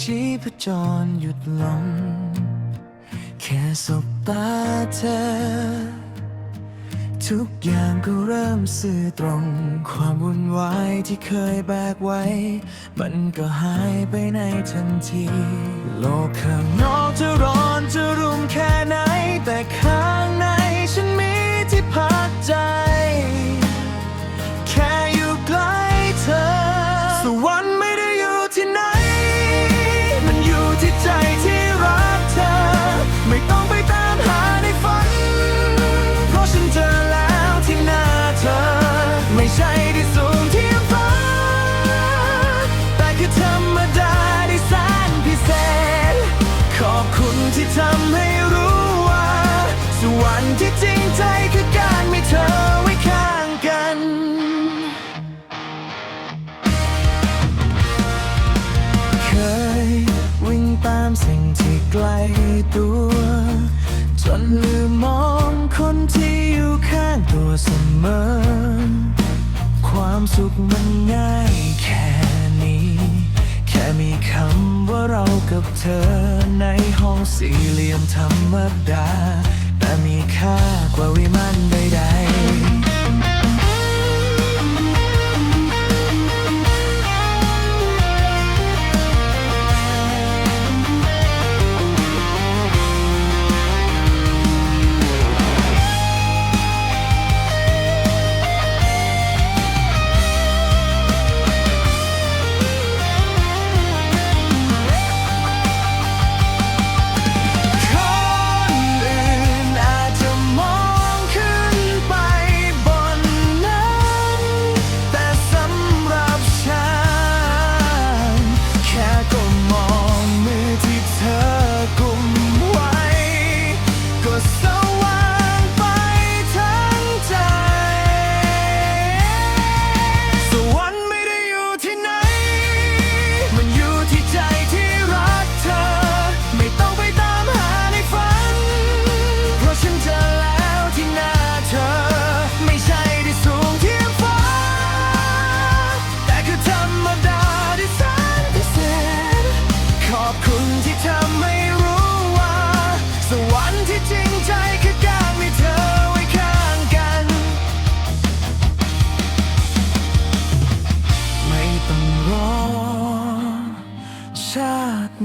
ชีพจรหยุดลง แค่สบตาเธอ ทุกอย่างก็เริ่มสื่อตรง ความวุ่นวายที่เคยแบกไว้ มันก็หายไปในทันที โลกข้างนอกจะร้อนจะรุ่ม วรรค์ที่จริงใจคือการมีเธอไว้ข้างกัน เคยวิ่งตามสิ่งที่ไกลตัว จนลืมมองคนที่อยู่ข้างตัวเสมอ ความสุขมันง่ายแค่นี้ แค่มีคำว่าเรากับเธอในห้องสี่เหลี่ยมธรรมดา มีค่ากว่าวิมานใดๆ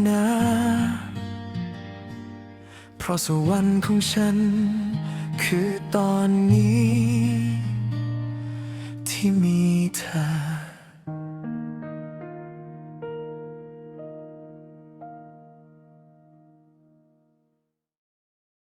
นะ เพราะสวรรค์ของฉัน คือตอนนี้ ที่มีเธอ